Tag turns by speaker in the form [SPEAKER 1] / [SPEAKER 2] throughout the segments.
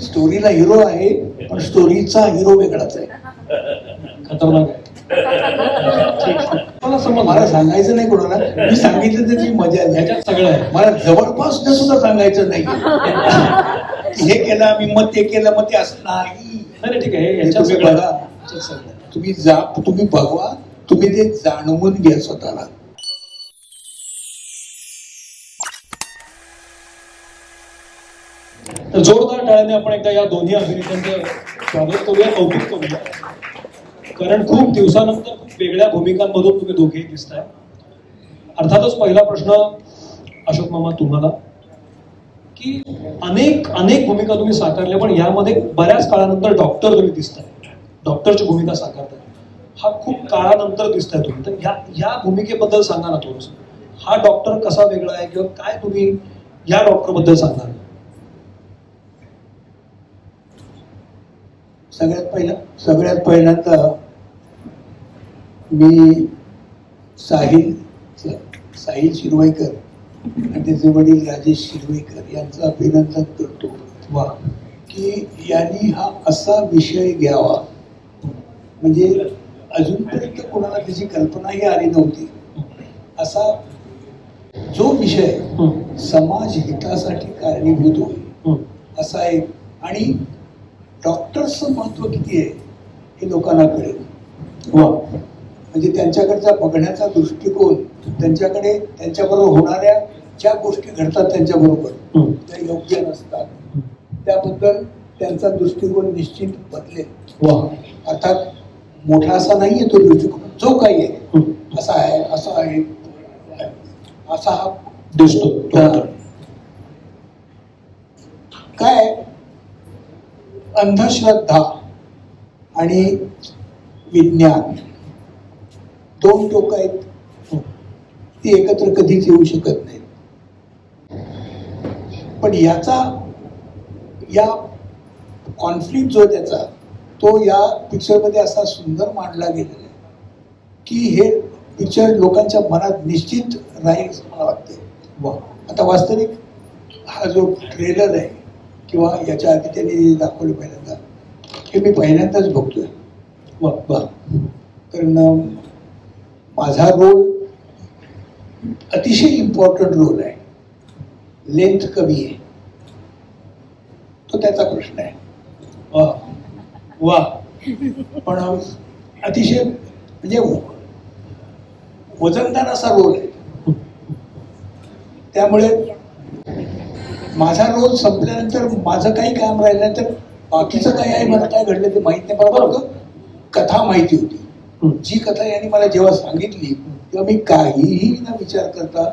[SPEAKER 1] स्टोरीला hero आहे पण स्टोरीचा hero वेगळाच आहे.
[SPEAKER 2] खतरनाक मला समज
[SPEAKER 1] मला सांगायचं नाही कोणाला मी सांगितलं त्याची मजा
[SPEAKER 2] ह्याच्यात सगळं आहे.
[SPEAKER 1] मला जवळपास सुद्धा सांगायचं नाही हे केलं आम्ही मग ते केलं मग ते असं नाही.
[SPEAKER 2] ठीक आहे.
[SPEAKER 1] तुम्ही जा तुम्ही बघवा तुम्ही ते जाणवून घ्या स्वतःला.
[SPEAKER 2] तर जोरदार टाळ्याने आपण एकदा या दोन्ही अभिनेत्यांचं स्वागत करूया कौतुक करूया. कारण खूप दिवसानंतर खूप वेगळ्या भूमिकांमधून तुम्ही दोघेही दिसताय. अर्थातच पहिला प्रश्न अशोक मामा तुम्हाला की अनेक अनेक भूमिका तुम्ही साकारल्या पण यामध्ये बऱ्याच काळानंतर डॉक्टर तुम्ही दिसताय. डॉक्टरची भूमिका साकारताय. हा खूप काळानंतर दिसताय तुम्ही. तर या या भूमिकेबद्दल सांगा ना थोडस. हा डॉक्टर कसा वेगळा आहे किंवा काय तुम्ही या डॉक्टरबद्दल सांगणार
[SPEAKER 1] सगळ्यात पहिला सगळ्यात पहिल्यांदा मी साहिल साहिल शिरवाईकर आणि त्याचे वडील राजेश शिरवाईकर यांचं अभिनंदन करतो.
[SPEAKER 2] वा.
[SPEAKER 1] की यांनी हा असा विषय घ्यावा. म्हणजे अजूनपर्यंत कोणाला त्याची कल्पनाही आली नव्हती. असा जो विषय. समाज हितासाठी कारणीभूत होईल. असा एक. आणि डॉक्टरचं महत्त्व किती आहे हे लोकांना कळेल.
[SPEAKER 2] वा
[SPEAKER 1] म्हणजे त्यांच्याकडचा बघण्याचा दृष्टिकोन त्यांच्याकडे त्यांच्याबरोबर होणाऱ्या ज्या गोष्टी घडतात त्यांच्याबरोबर. त्या योग्य नसतात. त्याबद्दल त्यांचा दृष्टिकोन निश्चित बदलेल.
[SPEAKER 2] वा.
[SPEAKER 1] अर्थात मोठा असा नाहीये तो दृष्टिकोन जो काही आहे. असा आहे असा आहे. असा हा
[SPEAKER 2] दिसतो.
[SPEAKER 1] हा. काय? अंधश्रद्धा आणि विज्ञान. दोन टोक आहेत. ती एकत्र कधीच येऊ शकत नाहीत. पण याचा या कॉन्फ्लिक्ट जो त्याचा तो या पिक्चरमध्ये असा सुंदर मांडला गेलेला आहे की हे पिक्चर लोकांच्या मनात निश्चित राहील असं मला वाटते
[SPEAKER 2] वा.
[SPEAKER 1] आता वास्तविक हा जो ट्रेलर आहे किंवा याच्या आधी त्यांनी दाखवलं पहिल्यांदा. हे मी पहिल्यांदाच बघतोय.
[SPEAKER 2] वा
[SPEAKER 1] बघ कारण माझा रोल अतिशय इम्पॉर्टंट रोल आहे. लेंथ कमी आहे. तो त्याचा प्रश्न आहे.
[SPEAKER 2] वा वा
[SPEAKER 1] पण अतिशय म्हणजे वजनदार असा रोल आहे. त्यामुळे माझा रोल संपल्यानंतर माझं काही काम राहिल्यानंतर बाकीचं काय आहे मला काय घडलं ते माहीत नाही. मला फक्त कथा माहिती होती. जी कथा यांनी मला जेव्हा सांगितली तेव्हा मी काहीही न विचार करता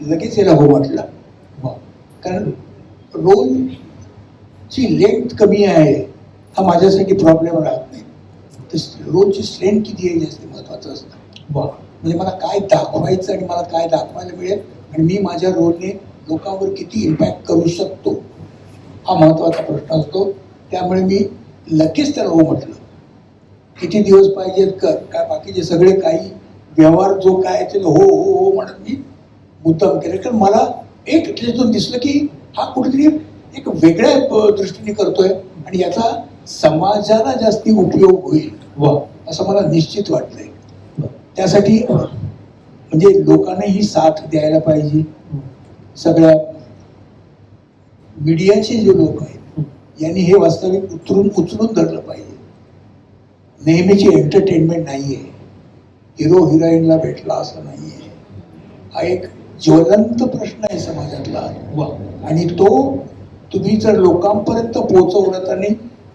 [SPEAKER 1] लगेच याला हो म्हटलं. कारण रोलची लेंथ कमी आहे हा माझ्यासाठी प्रॉब्लेम राहत नाही. तर रोलची स्ट्रेंथ किती आहे जास्त महत्वाचं असतं. म्हणजे मला काय दाखवायचं आणि मला काय दाखवायला मिळेल आणि मी माझ्या रोलने लोकांवर किती इम्पॅक्ट करू शकतो? हा महत्त्वाचा प्रश्न असतो. त्यामुळे मी लगेच त्याला हो म्हटलं. किती दिवस पाहिजेत कर? काय बाकीचे सगळे काही व्यवहार जो काय ते हो हो हो म्हणत मी मुद्दाम केले. कारण मला एक त्याच्यातून दिसलं की हा कुठेतरी एक वेगळ्या दृष्टीने करतोय आणि याचा समाजाला जास्ती उपयोग होईल.
[SPEAKER 2] वा.
[SPEAKER 1] असं मला निश्चित वाटलंय. त्यासाठी म्हणजे लोकांनाही साथ द्यायला पाहिजे. सगळ्या मीडियाचे जे लोक आहेत यांनी हे वास्तविक उतरून उचलून धरलं पाहिजे. नेहमीची एंटरटेनमेंट नाहीये. हिरो हिरोईनला भेटला असं नाहीये. हा एक ज्वलंत प्रश्न आहे समाजातला. आणि तो तुम्ही जर लोकांपर्यंत पोहोचवलात आणि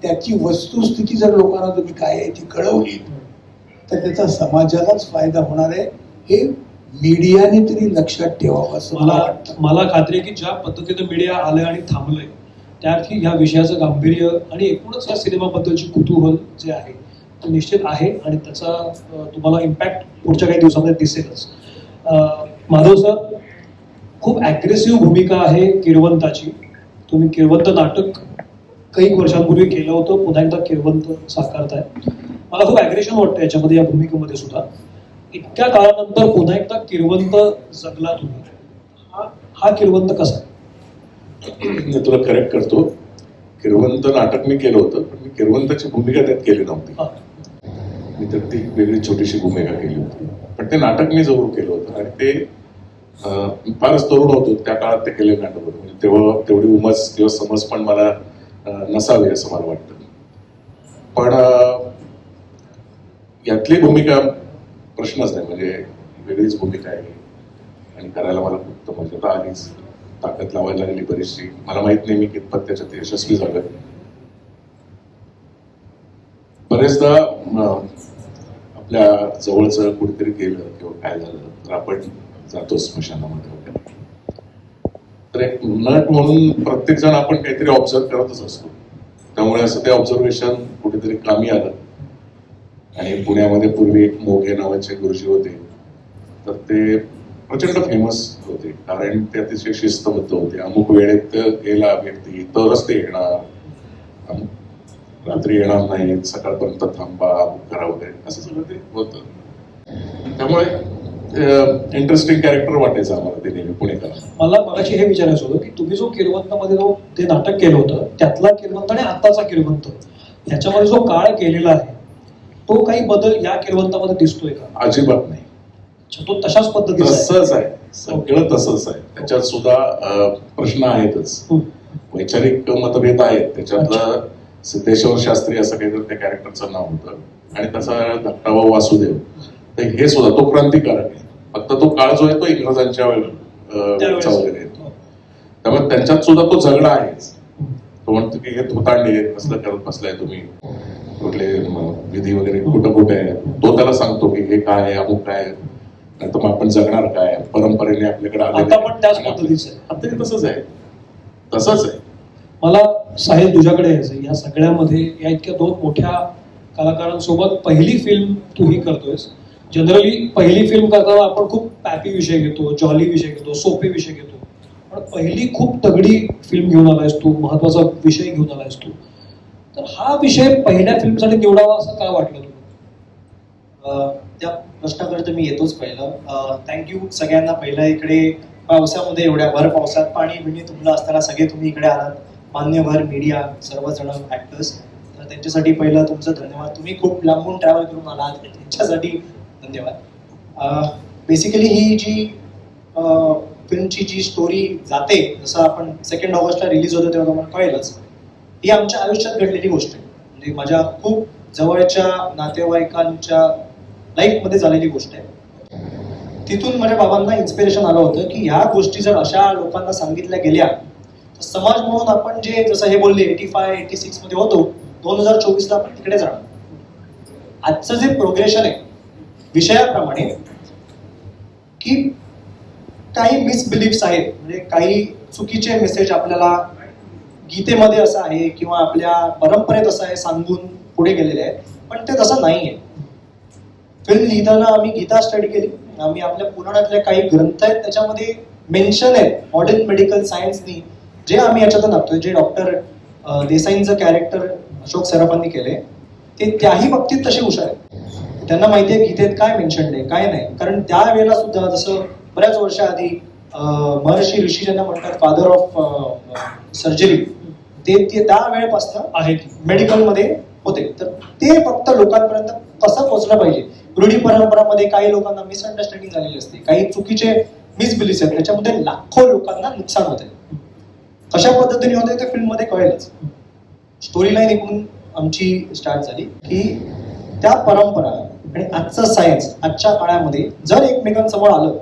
[SPEAKER 1] त्याची वस्तुस्थिती जर लोकांना तुम्ही काय आहे ती कळवली तर त्याचा समाजालाच फायदा होणार आहे. हे मीडियाने तरी लक्षात ठेवावं असं मला
[SPEAKER 2] मला
[SPEAKER 1] वाटतं.
[SPEAKER 2] मला खात्री आहे की ज्या पद्धतीनं मीडिया आलंय आणि थांबलंय त्यार्थी ह्या विषयाचं गांभीर्य आणि एकूणच या सिनेमाबद्दलची कुतूहल जे आहे ते निश्चित आहे आणि त्याचा तुम्हाला इम्पॅक्ट पुढच्या काही दिवसांमध्ये दिसेलच. माधव सर खूप ॲग्रेसिव्ह भूमिका आहे किरवंताची. तुम्ही किरवंत नाटक काही वर्षांपूर्वी केलं होतं पुन्हा एकदा किरवंत साकारताय. मला खूप ॲग्रेशन वाटतं याच्यामध्ये या भूमिकेमध्ये सुद्धा. इतक्या काळानंतर पुन्हा एकदा किरवंत जगला तुम्ही. हा हा किरवंत कसा?
[SPEAKER 3] तुला करेक्ट करतो. किरवंत नाटक मी केलं होतं पण मी किरवंताची भूमिका त्यात केली नव्हती. मी तर ती वेगळी छोटीशी भूमिका केली होती. पण ते नाटक मी जरूर केलं होतं आणि ते फारच तरुण होतो. त्या काळात ते केलेलं नाटक होतं. म्हणजे तेव्हा तेवढी उमज किंवा समज पण मला नसावी असं मला वाटतं. पण यातली भूमिका प्रश्नच नाही म्हणजे वेगळीच भूमिका आहे. आणि करायला मला खूप मजा आलीच ताकद लावायला लागली बरीचशी. मला माहीत नाही मी कितपत त्याच्यात यशस्वी झालं बरेचदा आपल्या जवळचं कुठेतरी गेलं किंवा काय झालं तर आपण जातो स्मशानामध्ये. वगैरे तर एक नट म्हणून प्रत्येक जण आपण काहीतरी ऑब्झर्व करतच असतो. त्यामुळे असं ते ऑब्झर्वेशन कुठेतरी कामी आलं. आणि पुण्यामध्ये पूर्वी एक मोघे नावाचे गुरुजी होते. तर ते प्रचंड फेमस होते. कारण ते अतिशय शिस्तबद्ध होते. अमुक वेळेत गेला व्यक्ती तरच ते येणार. रात्री येणार नाही. सकाळपर्यंत थांबा अमुक करा वगैरे असं सगळं ते होतं. त्यामुळे इंटरेस्टिंग कॅरेक्टर वाटायचं आम्हाला ते नेहमी पुणेकरांना.
[SPEAKER 2] मला मगाशी हे विचारायचं होतं की तुम्ही जो किरवंतमध्ये जो ते नाटक केलं होतं त्यातला किरवंत आणि आताचा किरवंत ह्याच्यामध्ये जो काळ केलेला आहे तो काही बदल या किरवंतामध्ये दिसतोय का?
[SPEAKER 3] अजिबात नाही.
[SPEAKER 2] तो तशाच पद्धतीचा आहे.
[SPEAKER 3] तसंच आहे. सगळं तसंच आहे. त्याच्यात सुद्धा प्रश्न आहेतच. वैचारिक मतभेद आहेत. त्याच्यातलं सिद्धेश्वर शास्त्री असं काहीतरी त्या कॅरेक्टरचं नाव होतं. आणि त्याचा धाकटावा वासुदेव. तर हे सुद्धा तो क्रांतिकारक आहे. फक्त तो काळ जो आहे तो इंग्रजांच्या वेळ- अं,
[SPEAKER 2] त्यावेळेस.
[SPEAKER 3] वेळचा वगैरे येतो त्यामुळे त्यांच्यात सुद्धा तो झगडा आहेच. तो म्हणतो की हे थोतांडे कसलं करत बसलाय तुम्ही? कुठले विधी वगैरे कुठं कुठे आहे? तो त्याला सांगतो की हे काय आहे अमुक काय नाही तर मग आपण जगणार काय परंपरेने आपल्याकडे
[SPEAKER 2] आता पण त्याच पद्धतीचं.
[SPEAKER 3] आता ते तसंच आहे. तसंच आहे.
[SPEAKER 2] मला साहिल तुझ्याकडे यायचं या सगळ्यामध्ये या इतक्या दोन मोठ्या कलाकारांसोबत पहिली फिल्म तूही करतोयस. जनरली पहिली फिल्म करताना आपण खूप पॅपी विषय घेतो जॉली विषय घेतो सोपे विषय घेतो. पण पहिली खूप तगडी फिल्म घेऊन आलायस तू महत्त्वाचा विषय घेऊन आलायस तू. तर हा विषय पहिल्या फिल्मसाठी निवडावा असं का वाटलं तुला?
[SPEAKER 4] त्या प्रश्नाकडे तर मी येतोच पहिलं. थँक्यू सगळ्यांना पहिलं इकडे पावसामध्ये एवढ्या भर पावसात पाणी बिणी तुमलं असताना सगळे तुम्ही इकडे आलात. मान्यवर मीडिया सर्वजण ऍक्टर्स तर त्यांच्यासाठी पहिलं तुमचं धन्यवाद. तुम्ही खूप लांबून ट्रॅव्हल करून आलात त्यांच्यासाठी धन्यवाद. बेसिकली ही जी फिल्मची जी स्टोरी जाते जसं आपण सेकंड ऑगस्टला रिलीज होतं तेव्हा तुम्हाला कळेलच. ही आमच्या आयुष्यात घडलेली गोष्ट आहे. म्हणजे माझ्या खूप जवळच्या नातेवाईकांच्या लाईफमध्ये झालेली गोष्ट आहे. तिथून माझ्या बाबांना इन्स्पिरेशन आलं होतं की ह्या गोष्टी जर अशा लोकांना सांगितल्या गेल्या तर समाज म्हणून आपण जे जसं हे बोलले एटी फाय एटी सिक्समध्ये होतो दोन हजार चोवीसला आपण तिकडे जाणार. आजचं जे प्रोग्रेशन आहे विषयाप्रमाणे की काही मिसबिलीफ्स आहेत. म्हणजे काही चुकीचे मेसेज आपल्याला गीतेमध्ये असं आहे किंवा आपल्या परंपरेत असं आहे सांगून पुढे गेलेले आहे पण ते तसं नाही आहे फिल्म लिहिताना आम्ही गीता स्टडी केली. आम्ही आपल्या पुराणातल्या काही ग्रंथ आहेत त्याच्यामध्ये मेन्शन आहेत मॉडर्न मेडिकल सायन्सनी जे आम्ही याच्यातून आणतोय जे डॉक्टर देसाईंचं कॅरेक्टर अशोक सराफांनी केले ते त्याही बाबतीत तसे हुशार आहेत. त्यांना माहिती आहे गीतेत काय मेन्शन आहे काय नाही. कारण त्यावेळेला सुद्धा जसं बऱ्याच वर्षाआधी महर्षी ऋषी ज्यांना म्हणतात फादर ऑफ सर्जरी ते ते त्या वेळेपासून
[SPEAKER 2] आहेत
[SPEAKER 4] मेडिकलमध्ये होते. तर ते फक्त लोकांपर्यंत कसं पोहोचलं पाहिजे? रूढी परंपरामध्ये काही लोकांना मिसअंडरस्टँडिंग झालेली असते. काही चुकीचे मिसबिलीफ आहेत. त्याच्यामध्ये लाखो लोकांना नुकसान होते कशा पद्धतीने होते ते फिल्ममध्ये कळेलच. स्टोरी लाईन एकूण आमची स्टार्ट झाली की त्या परंपरा आणि आजचं सायन्स आजच्या काळामध्ये जर एकमेकांसमोर आलं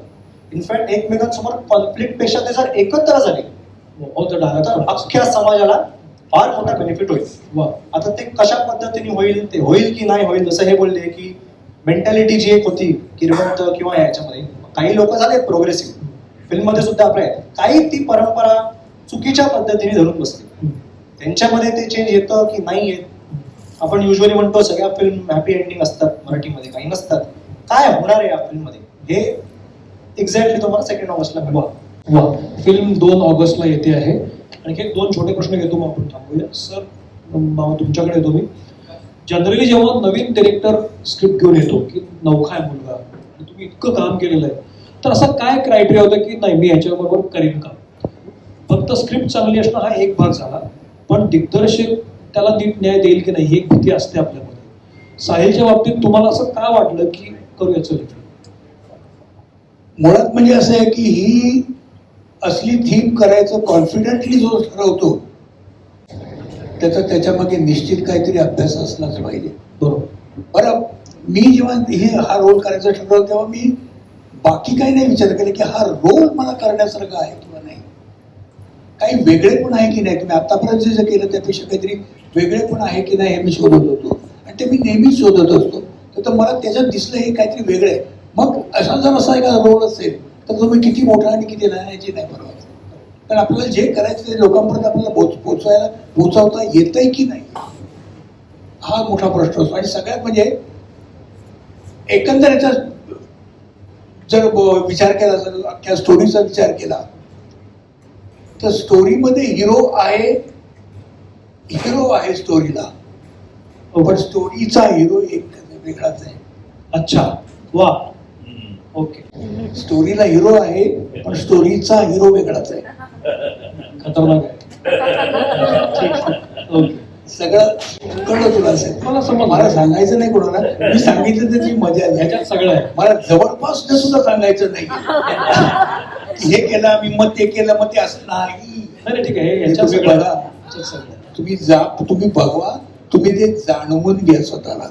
[SPEAKER 4] इनफॅक्ट एकमेकांसमोर कॉन्फ्लिक्टपेक्षा ते जर एकत्र झाले तर अख्ख्या समाजाला फार मोठा बेनिफिट होईल.
[SPEAKER 2] वा.
[SPEAKER 4] आता ते कशा पद्धतीने होईल ते होईल की नाही होईल जसं हे बोलले की मेंटॅलिटी जी एक होती किरवंत किंवा याच्यामध्ये काही लोक झाले प्रोग्रेसिव्ह फिल्ममध्ये सुद्धा आपले आहेत. काही ती परंपरा चुकीच्या पद्धतीने धरून बसते त्यांच्यामध्ये ते चेंज येतं की नाही येत? आपण युजली म्हणतो सगळ्या फिल्म हॅपी एंडिंग असतात मराठीमध्ये काही नसतात. काय होणार आहे या फिल्ममध्ये हे एक्झॅक्टली तुम्हाला सेकंड ऑगस्टला
[SPEAKER 2] वा वा. फिल्म दोन ऑगस्टला येते आहे. आणखी एक दोन छोटे प्रश्न घेतो मग आपण थांबूया. सर तुमच्याकडे येतो मी. जनरली जेव्हा नवीन डिरेक्टर स्क्रिप्ट घेऊन येतो की नौखा आहे मुलगा आणि तुम्ही इतकं काम केलेलं आहे तर असं काय क्रायटेरिया होतं की नाही मी याच्याबरोबर करीन काम? फक्त स्क्रिप्ट चांगली असणं हा एक भाग झाला पण दिग्दर्शक त्याला नीट न्याय देईल की नाही ही एक भीती असते आपल्यामध्ये. साहिलच्या बाबतीत तुम्हाला असं का वाटलं की करूया चल इथे?
[SPEAKER 1] मुळात म्हणजे असं आहे की ही असली थीम करायचं कॉन्फिडेंटली जो ठरवतो त्याचा त्याच्यामध्ये निश्चित काहीतरी अभ्यास असलाच पाहिजे.
[SPEAKER 2] बरोबर.
[SPEAKER 1] बरं मी जेव्हा हे हा रोल करायचं ठरवलं तेव्हा मी बाकी काही नाही विचार केला की हा रोल मला करण्यासारखा आहे किंवा नाही. काही वेगळे पण आहे की नाही? तुम्ही आतापर्यंत जे केलं त्यापेक्षा काहीतरी वेगळे पण आहे की नाही हे मी शोधत होतो. आणि ते मी नेहमीच शोधत असतो. तर- तर मला त्याच्यात दिसलं हे काहीतरी वेगळं आहे. मग असा जर असा एखादा रोल असेल तर तुम्ही किती मोठा आणि किती लहान याची नाही परवा पण आपल्याला जे करायचं ते लोकांपर्यंत आपल्याला पोच पोचवायला पोचवता येतंय की नाही? हा मोठा प्रश्न असतो. आणि सगळ्यात म्हणजे एकंदर याचा जर विचार केला जर अख्ख्या स्टोरीचा विचार केला तर स्टोरीमध्ये हिरो आहे हिरो आहे स्टोरीला पण स्टोरीचा हिरो एक वेगळाच आहे.
[SPEAKER 2] अच्छा. वा. ओके.
[SPEAKER 1] स्टोरीला हिरो आहे पण स्टोरीचा हिरो वेगळाच आहे.
[SPEAKER 2] खतरनाक आहे. ओके.
[SPEAKER 1] सगळं कळलं तुला असेल.
[SPEAKER 2] मला
[SPEAKER 1] सांगायचं नाही कोणाला. मी सांगितलं त्याची मजा
[SPEAKER 2] ह्याच्यात
[SPEAKER 1] आहे
[SPEAKER 2] सगळं आहे.
[SPEAKER 1] मला जवळपास सुद्धा सांगायचं नाही. हे केलं आम्ही मग ते केलं मग ते असं नाही.
[SPEAKER 2] ठीक आहे. याच्यात
[SPEAKER 1] बघा. तुम्ही जा तुम्ही बघवा. तुम्ही ते जाणवून घ्या स्वतःला.